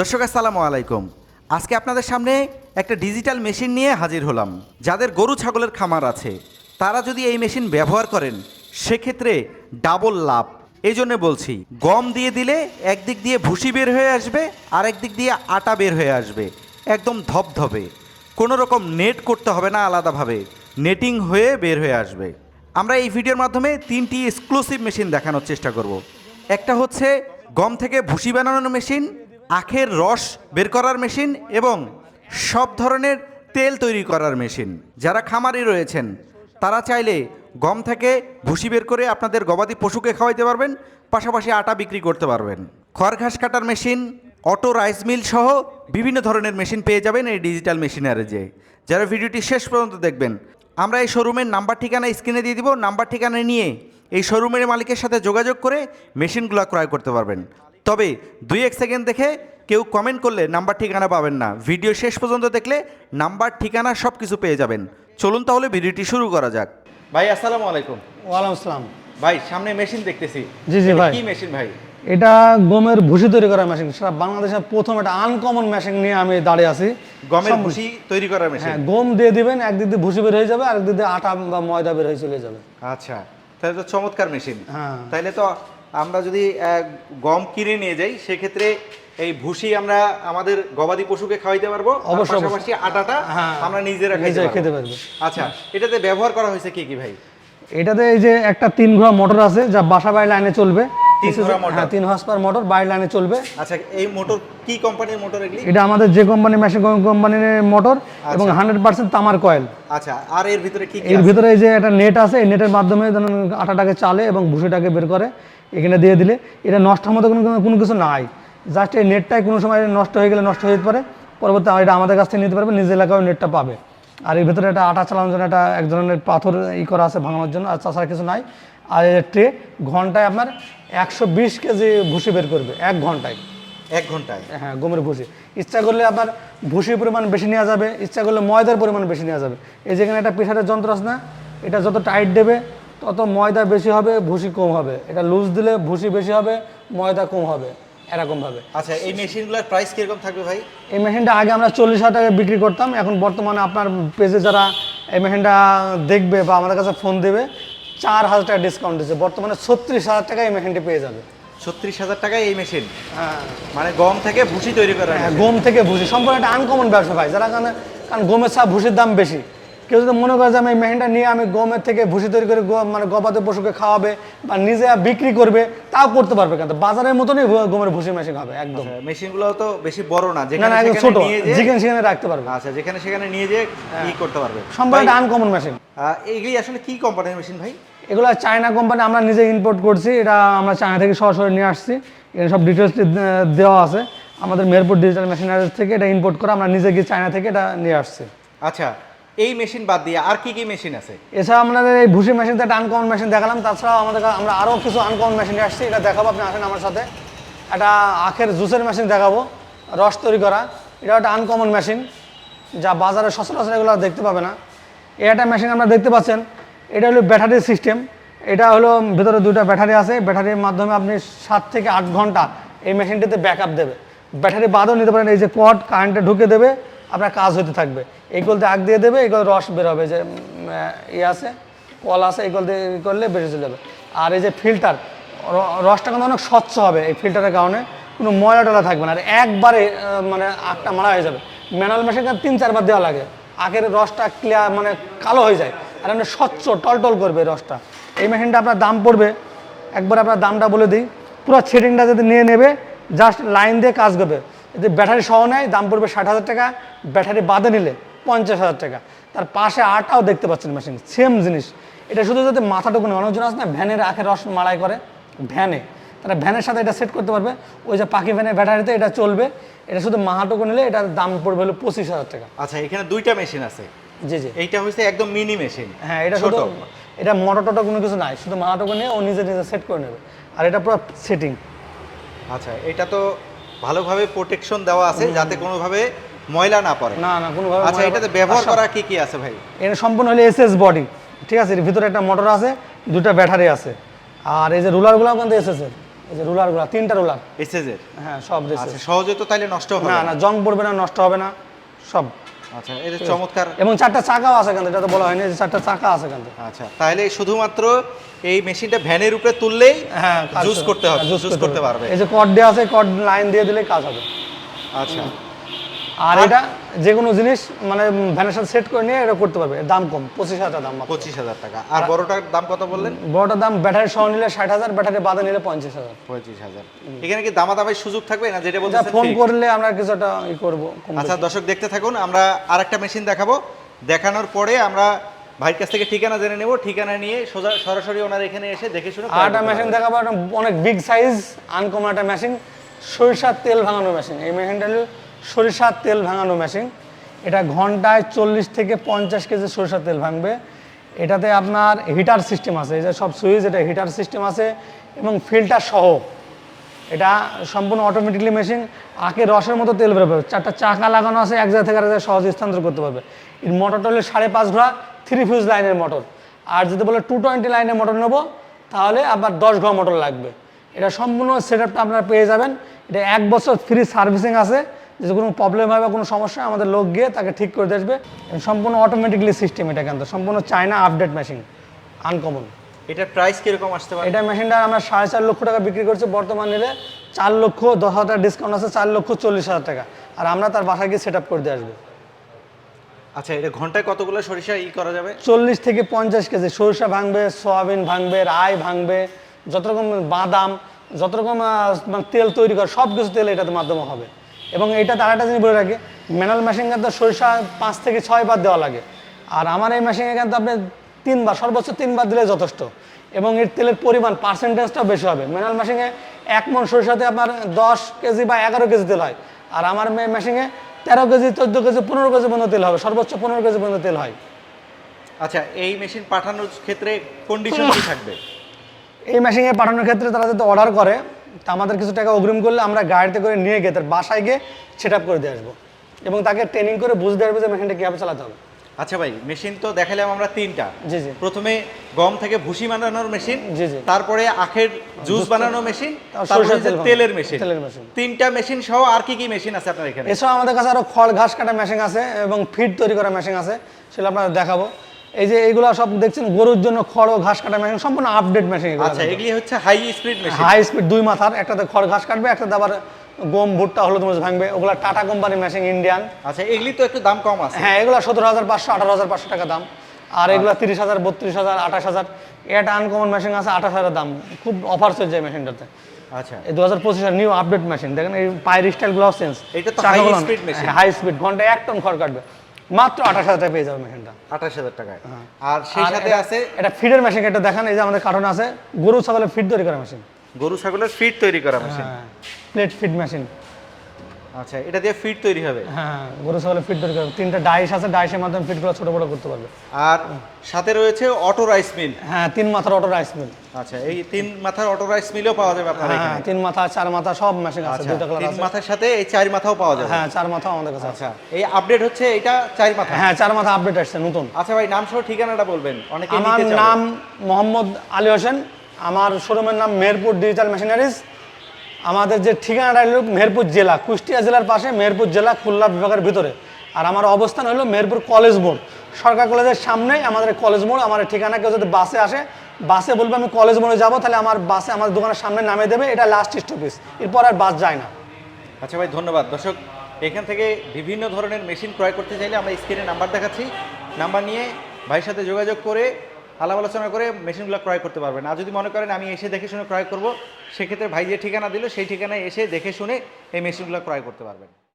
দর্শক, আসসালামু আলাইকুম। আজকে আপনাদের সামনে একটা ডিজিটাল মেশিন নিয়ে হাজির হলাম। যাদের গরু, ছাগলের খামার আছে, তারা যদি এই মেশিন ব্যবহার করেন, সেক্ষেত্রে ডাবল লাভ। এই জন্য বলছি, গম দিয়ে দিলে একদিক দিয়ে ভুসি বের হয়ে আসবে আর একদিক দিয়ে আটা বের হয়ে আসবে। একদম ধপধপে কোনো রকম নেট করতে হবে না আলাদাভাবে। নেটিং হয়ে বের হয়ে আসবে। আমরা এই ভিডিওর মাধ্যমে তিনটি এক্সক্লুসিভ মেশিন দেখানোর চেষ্টা করব। একটা হচ্ছে গম থেকে ভুসি বানানোর মেশিন আখের রস বের করার মেশিন এবং সব ধরনের তেল তৈরি করার মেশিন। যারা খামারি রয়েছেন, তারা চাইলে গম থেকে ভুসি বের করে আপনাদের গবাদি পশুকে খাওয়াইতে পারবেন, পাশাপাশি আটা বিক্রি করতে পারবেন। খড় ঘাস কাটার মেশিন, অটো রাইস মিল সহ বিভিন্ন ধরনের মেশিন পেয়ে যাবেন এই ডিজিটাল মেশিনারিজে যারা ভিডিওটি শেষ পর্যন্ত দেখবেন, আমরা এই শোরুমের নাম্বার ঠিকানা স্ক্রিনে দিয়ে দিব। নাম্বার ঠিকানা নিয়ে এই শোরুমের মালিকের সাথে যোগাযোগ করে মেশিনগুলো ক্রয় করতে পারবেন। তবে দুই এক সেকেন্ড দেখে কেউ কমেন্ট করলে নাম্বার ঠিকানা পাবেন না। ভিডিও শেষ পর্যন্ত দেখলে নাম্বার ঠিকানা সব কিছু পেয়ে যাবেন। চলুন তাহলে ভিডিওটি শুরু করা যাক। ভাই আসসালামু আলাইকুম। ওয়ালাইকুম আসসালাম। ভাই সামনে মেশিন দেখতেছি। জি, জি, ভাই। কি মেশিন ভাই? এটা গমের ভুসি তৈরি করার মেশিন সারা বাংলাদেশের প্রথম একটা আনকমন মেশিন নিয়ে আমি দাঁড়িয়ে আছি। গমের ভুসি তৈরি করার মেশিন হ্যাঁ গম দিয়ে দিবেন একদিক দিয়ে ভুসি বের হয়ে যাবে আরেক দিক দিয়ে আটা বা ময়দা বের হয়ে চলে যাবে। আচ্ছা তাহলে তো চমৎকার মেশিন হ্যাঁ। তাইলে তো আমরা যদি গম কিনে নিয়ে যাই সেক্ষেত্রে এই ভুসি আমরা আমাদের গবাদি পশুকে খাওয়াইতে পারব অবশ্যই, পাশাপাশি আটাটা হ্যাঁ। আমরা নিজেরা নিজে পারব। আচ্ছা এটাতে ব্যবহার করা হয়েছে কি কি ভাই? এটাতে এই যে একটা তিন ঘোড়া মোটর আছে যা বাসা বাড়ি লাইনে চলবে। তিন মোটর? হ্যাঁ মোটর। লাইনে চলবে। আচ্ছা এই মোটর কি কোম্পানির মোটর এগুলি? এটা আমাদের যে কোম্পানি মেশিন কোম্পানির মোটর এবং হান্ড্রেড পার্সেন্ট তামার কয়েল আচ্ছা আর এর ভিতরে কি এর ভিতরে এই যে একটা নেট আছে এই নেটের মাধ্যমে আটাটাকে চালে এবং ভুসিটাকে বের করে। এখানে দিয়ে দিলে এটা নষ্ট হওয়ার মতো কোনো কোনো কিছু নাই। জাস্ট এই নেটটাই কোনো সময় নষ্ট হয়ে গেলে নষ্ট হয়ে যেতে পারে। পরবর্তী এটা আমাদের কাছ থেকে নিতে পারবে নিজের এলাকায় নেটটা পাবে। আর এর ভিতরে একটা আটা চালানোর জন্য একটা এক ধরনের পাথর ই করা আছে ভাঙানোর জন্য আর তাছাড়া কিছু নাই। আর এর ট্রে ঘন্টায় আপনার একশো বিশ কেজি ভুসি বের করবে এক ঘন্টায়। এক ঘন্টায়? হ্যাঁ গমের ভুসি। ইচ্ছা করলে আপনার ভুসির পরিমাণ বেশি নেওয়া যাবে ইচ্ছা করলে ময়দার পরিমাণ বেশি নেওয়া যাবে। এই যেখানে একটা প্রেশারের যন্ত্র আছে না এটা যত টাইট দেবে তত ময়দা বেশি হবে ভুসি কম হবে। এটা লুজ দিলে ভুসি বেশি হবে ময়দা কম হবে এরকমভাবে আচ্ছা এই মেশিনগুলোর প্রাইস কীরকম থাকবে ভাই? এই মেশিনটা আগে আমরা চল্লিশ হাজার টাকা বিক্রি করতাম এখন বর্তমানে আপনার পেজে যারা এই মেশিনটা দেখবে বা আমাদের কাছে ফোন দেবে চার হাজার টাকা ডিসকাউন্ট দিচ্ছে। বর্তমানে ছত্রিশ হাজার টাকা এই মেশিনটি পেয়ে যাবে। ছত্রিশ হাজার টাকায় এই মেশিন? হ্যাঁ। মানে গম থেকে ভুসি তৈরি করার হ্যাঁ, গম থেকে ভুসি। সম্পূর্ণ একটা আনকমন ব্যবসা ভাই। যারা কারণে কারণ গমের চা ভুসির দাম বেশি। কেউ যদি মনে করে যে আমি এই মেহিনটা নিয়ে আমি গমের থেকে ভুসি তৈরি করে মানে গবাদি পশুকে খাওয়াবে বা নিজে বিক্রি করবে তাও করতে পারবে কিন্তু বাজারের মতনই গমের ভুসি মেশিন হবে একদম। আচ্ছা, মেশিনগুলো তো বেশি বড় না যেখানে একদম ছোট যেখানে সেখানে রাখতে পারবে। আচ্ছা যেখানে সেখানে নিয়ে যে ই করতে পারবে। সম্পূর্ণ আনকমন মেশিন এইগুলি আসলে কি কোম্পানির মেশিন ভাই? এগুলো চায়না কোম্পানি আমরা নিজে ইম্পোর্ট করছি এটা আমরা চায়না থেকে সরাসরি নিয়ে আসছি। এখানে সব ডিটেলস দেওয়া আছে। আমাদের মেরপুর ডিজিটাল মেশিনারি থেকে এটা ইম্পোর্ট করে আমরা নিজে গিয়ে চায়না থেকে এটা নিয়ে আসছি। আচ্ছা এই মেশিন বাদ দিয়ে আর কি কি মেশিন আছে? এছাড়া আমাদের এই ভুসি মেশিনতে একটা আনকমন মেশিন দেখালাম, তাছাড়াও আমাদের আমরা আরও কিছু আনকমন মেশিন আসছি, এটা দেখাবো, আপনি আসেন আমার সাথে। একটা আখের জুসের মেশিন দেখাবো, রস তৈরি করা। এটা একটা আনকমন মেশিন যা বাজারে সচরাচর এগুলো দেখতে পাবে না। এই একটা মেশিন আমরা দেখতে পাচ্ছেন, এটা হলো ব্যাটারি সিস্টেম এটা হলো ভিতরে দুটো ব্যাটারি আছে ব্যাটারির মাধ্যমে আপনি সাত থেকে আট ঘণ্টা এই মেশিনটিতে ব্যাকআপ দেবে। ব্যাটারি বাদও নিতে পারেন, এই যে পট কারেন্টে ঢুকে দেবে। আপনার কাজ হতে থাকবে। এইগুলোতে আগ দিয়ে দেবে এগুলো রস বের হবে যে ইয়ে আছে, কল আছে, এই এগুলো দিয়ে করলে বেরিয়ে চলে যাবে। আর এই যে ফিল্টার রসটা কিন্তু অনেক স্বচ্ছ হবে এই ফিল্টারের কারণে, কোনো ময়লা টলা থাকবে না। আর একবারে মানে আগটা মারা হয়ে যাবে। ম্যানুয়াল মেশিন তিন, চারবার দেওয়া লাগে। আগের রসটা ক্লিয়ার মানে কালো হয়ে যায়। আর এমনি স্বচ্ছ, টলটল করবে রসটা। এই মেশিনটা আপনার দাম পড়বে, একবার আপনার দামটা বলে দিই। পুরো সেটিংটা যদি নিয়ে নেবে জাস্ট লাইন দিয়ে কাজ করবে। যদি ব্যাটারি সহ নেয় দাম পড়বে ষাট হাজার টাকা ব্যাটারি বাদে নিলে পঞ্চাশ হাজার টাকা। তার পাশে আটাও দেখতে পাচ্ছেন মেশিন সেম জিনিস। এটা শুধু যদি মাথাটুকু নেই মানুষজন আছে না ভ্যানের আখে রস মাড়াই করে ভ্যানে। তারা ভ্যানের সাথে এটা সেট করতে পারবে। ওই যে পাখি ভ্যানের ব্যাটারিতে এটা চলবে। এটা শুধু মাথাটুকু নিলে এটার দাম পড়বে হলো পঁচিশ হাজার টাকা। আচ্ছা এখানে দুইটা মেশিন আছে। জি জি। এইটা হচ্ছে একদম মিনি মেশিন হ্যাঁ এটা শুধু এটা মোটর টোটো কোনো কিছু নাই। শুধু মাথাটুকু নিয়ে ও নিজে নিজে সেট করে নেবে। আর এটা পুরো সেটিং আচ্ছা এটা তো ভালোভাবে প্রোটেকশন দেওয়া আছে যাতে কোনোভাবে ময়লা না পড়ে। না না কোনোভাবে আচ্ছা এটাতে ব্যবহার আচ্ছা, করা কি কি আছে ভাই? এটা সম্পূর্ণ হলো এসএস বডি ঠিক আছে? এর ভিতরে একটা মোটর আছে দুটো ব্যাটারি আছে। আর এই যে রুলারগুলো কিন্তু এসএস এর। এই যে রুলারগুলো তিনটা রুলার এসএস এর? হ্যাঁ সব আচ্ছা সহজে তো তাইলে নষ্ট হবে না না। জং পড়বে না নষ্ট হবে না সব। আচ্ছা এটা চমৎকার এবং চারটা চাকাও আছে কিন্তু এটা তো বলা হয়নি যে চারটা চাকা আছে কিন্তু আচ্ছা তাহলে শুধুমাত্র এই মেশিনটা ভ্যানের উপরে তুললেই হ্যাঁ জুস করতে হবে হ্যাঁ, জুস করতে পারবে। এই যে কর্ড দেওয়া আছে কর্ড লাইন দিয়ে দিলে কাজ হবে। আচ্ছা। আর এটা যে কোনো জিনিস মানে ভ্যানের সাথে সেট করে নিয়ে এটা করতে পারবে। দাম কম পঁচিশ হাজার দাম। পঁচিশ হাজার টাকা। আর বড়টার দাম কত বললেন? বড়টার দাম ব্যাটারি সহ নিলে ষাট হাজার ব্যাটারি বাদে নিলে পঞ্চাশ হাজার। পঁচিশ হাজার। এখানে কি দামাদামের সুযোগ থাকবে? না যেটা যা বলছেন ফোন করলে আমরা কিছু একটা ই করব আচ্ছা দর্শক দেখতে থাকুন আমরা আরেকটা মেশিন দেখাবো। দেখানোর পরে আমরা ভাইয়ের কাছ থেকে ঠিকানা জেনে নেব। ঠিকানা নিয়ে সোজা সরাসরি ওনার এখানে এসে দেখে শুনে আর একটা মেশিন দেখাবো একটা অনেক বিগ সাইজ আনকমন একটা মেশিন সরিষার তেল ভাঙানো মেশিন। এই মেশিনটা সরিষার তেল ভাঙানো মেশিন এটা ঘন্টায় চল্লিশ থেকে পঞ্চাশ কেজি সরিষার তেল ভাঙবে। এটাতে আপনার হিটার সিস্টেম আছে, এই যে সব সুইচ এটা হিটার সিস্টেম আছে এবং ফিল্টার সহ। এটা সম্পূর্ণ অটোমেটিকলি মেশিন আখের রসের মতো তেল বেরোবে চারটা চাকা লাগানো আছে, এক জায়গা থেকে জায়গায় সহজে স্থানান্তর করতে পারবে। এর মোটরটা হলো সাড়ে পাঁচ ঘোড়া থ্রি ফিউজ লাইনের মোটর আর যদি বলে টু টোয়েন্টি লাইনের মোটর নেব, তাহলে আবার দশ ঘোড়া মোটর লাগবে। এটা সম্পূর্ণ সেট আপনারা পেয়ে যাবেন। এটা এক বছর ফ্রি সার্ভিসিং আছে। যদি কোনো প্রবলেম হয় বা কোনো সমস্যা আমাদের লোক গিয়ে তাকে ঠিক করে দিয়ে আসবে। সম্পূর্ণ অটোমেটিকলি সিস্টেম এটা কিন্তু। সম্পূর্ণ চায়না আপডেট মেশিন আনকমন এটার প্রাইস কীরকম আসতে পারে? এটা মেশিনটা আমরা সাড়ে চার লক্ষ টাকা বিক্রি করছি। বর্তমান নিলে চার লক্ষ দশ হাজার টাকা ডিসকাউন্ট আছে চার লক্ষ চল্লিশ হাজার টাকা। আর আমরা তার বাসায় গিয়ে সেট আপ করে দিয়ে আসব। আচ্ছা এটা ঘন্টায় কতগুলো সরিষা ই করা যাবে? চল্লিশ থেকে পঞ্চাশ কেজি। সরিষা ভাঙবে সয়াবিন ভাঙবে রাই ভাঙবে যত রকম বাদাম যত রকম মানে তেল তৈরি করে সব কিছু তেল এটাতে মাধ্যমে হবে। এবং এটা তার একটা জিনিস বলে রাখে ম্যানুয়াল মেশিন কিন্তু সরিষা পাঁচ থেকে ছয় বার দেওয়া লাগে। আর আমার এই মেশিনে কিন্তু আপনি তিনবার সর্বোচ্চ তিনবার দিলে যথেষ্ট। এবং এর তেলের পরিমাণ পার্সেন্টেজটাও বেশি হবে। ম্যানুয়াল মেশিনে এক মন সরিষাতে আপনার দশ কেজি বা এগারো কেজি তেল হয়। আর আমার মেশিনে তেরো কেজি চোদ্দ কেজি পনেরো কেজি পর্যন্ত তেল হবে। সর্বোচ্চ পনেরো কেজি পর্যন্ত তেল হয়। আচ্ছা এই মেশিন পাঠানোর ক্ষেত্রে কন্ডিশন কি থাকবে? এই মেশিনে পাঠানোর ক্ষেত্রে তারা যদি অর্ডার করে তা আমাদের কিছু টাকা অগ্রিম করলে আমরা গাড়িতে করে নিয়ে গিয়ে তার বাসায় গিয়ে সেট আপ করে দিয়ে আসব। এবং তাকে ট্রেনিং করে বুঝতে পারবে যে মেশিনটা কীভাবে চালাতে হবে। আচ্ছা ভাই মেশিন তো দেখালাম আমরা তিনটা। জি জি। প্রথমে গম থেকে ভুসি বানানোর মেশিন জি, জি। তারপরে আখের জুস বানানোর মেশিন তারপরে। তেলের মেশিন তেলের মেশিন। তিনটা মেশিন সহ আর কি কি মেশিন আছে আপনার এখানে? এছাড়াও আমাদের কাছে আরও খড় ঘাস কাটা মেশিন আছে এবং ফিড তৈরি করা মেশিন আছে সেটা আপনারা দেখাবো। এই যে এইগুলো সব দেখছেন গরুর জন্য খড় ও ঘাস কাটা মেশিন সম্পূর্ণ আপডেট মেশিন এগুলো আচ্ছা এগুলি হচ্ছে high speed machine high speed দুই মাথার একটাতে খড় ঘাস কাটবে একটাতে আবার গম ভুট্টা হলুদ মরিচ ভাঙবে। ওগুলা টাটা কোম্পানি মেশিন ইন্ডিয়ান আচ্ছা এগুলি তো একটু দাম কম আছে। হ্যাঁ এগুলো সতেরো হাজার পাঁচশো আঠারো হাজার পাঁচশো টাকা দাম। আর এগুলো তিরিশ হাজার বত্রিশ হাজার আঠাশ হাজার। এটা আনকমন মেশিন আছে আঠাশ হাজার দাম। খুব অফার চলছে এই মেশিনটাতে আচ্ছা। এই দু হাজার পঁচিশের নিউ আপডেট মেশিন দেখেন এই পায়ের স্টাইলগুলো চেঞ্জ এটা তো high speed machine। High speed ঘন্টায় এক টন খড় কাটবে। মাত্র আঠাশ হাজার টাকা পেয়ে যাবে মেশিনটা। আঠাশ হাজার টাকায়। আর সেই সাথে আছে এটা ফিডের মেশিন এটা দেখান এই যে আমাদের কার্টন আছে গরু ছাগলের ফিড তৈরি করা মেশিন। গরু ছাগলের ফিড তৈরি করা মেশিন। Plate feed machine. আচ্ছা এটা দিয়ে ফিড তৈরি হবে? হ্যাঁ গরু ছাগলের ফিড তৈরি করা তিনটা ডাইস আছে ডাইসের মাধ্যমে ফিডগুলো ছোটো বড়ো করতে পারবে। আর সাথে রয়েছে অটো রাইস মিল। হ্যাঁ তিন মাথার অটো রাইস মিল। আচ্ছা এই তিন মাথার অটো রাইস মিলও পাওয়া যাবে আপনার হ্যাঁ তিন মাথা চার মাথা সব মেশিন আছে আচ্ছা দুইটা কালার তিন মাথার সাথে এই চার মাথাও পাওয়া যাবে। হ্যাঁ চার মাথা আমাদের কাছে আচ্ছা এই আপডেট হচ্ছে এটা চার মাথা? হ্যাঁ চার মাথা আপডেট আসছে নতুন। আচ্ছা ভাই নাম সহ ঠিকানাটা বলবেন অনেকে আমার নাম মোহাম্মদ আলী হোসেন আমার শোরুমের নাম মেহেরপুর ডিজিটাল মেশিনারিজ আমাদের যে ঠিকানাটা হলো মেহেরপুর জেলা, কুষ্টিয়া জেলার পাশে মেহেরপুর জেলা, খুলনা বিভাগের ভিতরে। আর আমার অবস্থান হলো মেহেরপুর কলেজ মোড়। সরকার কলেজের সামনেই আমাদের কলেজ মোড়, আমার ঠিকানা কেউ যদি বাসে আসে, বাসে বলবে আমি কলেজ মোড়ে যাব, তাহলে আমার বাসে আমার দোকানের সামনে নামিয়ে দেবে, এটা লাস্ট স্টপেজ এরপর আর বাস যায় না। আচ্ছা ভাই, ধন্যবাদ। দর্শক, এখান থেকে বিভিন্ন ধরনের মেশিন ক্রয় করতে চাইলে আমরা স্ক্রিনে নাম্বার দেখাচ্ছি। নাম্বার নিয়ে ভাইয়ের সাথে যোগাযোগ করে আলাপ আলোচনা করে মেশিনগুলো ক্রয় করতে পারবেন। আর যদি মনে করেন আমি এসে দেখে শুনে ক্রয় করব, সেক্ষেত্রে ভাই যে ঠিকানা দিল, সেই ঠিকানায় এসে দেখে শুনে এই মেশিনগুলো ক্রয় করতে পারবেন।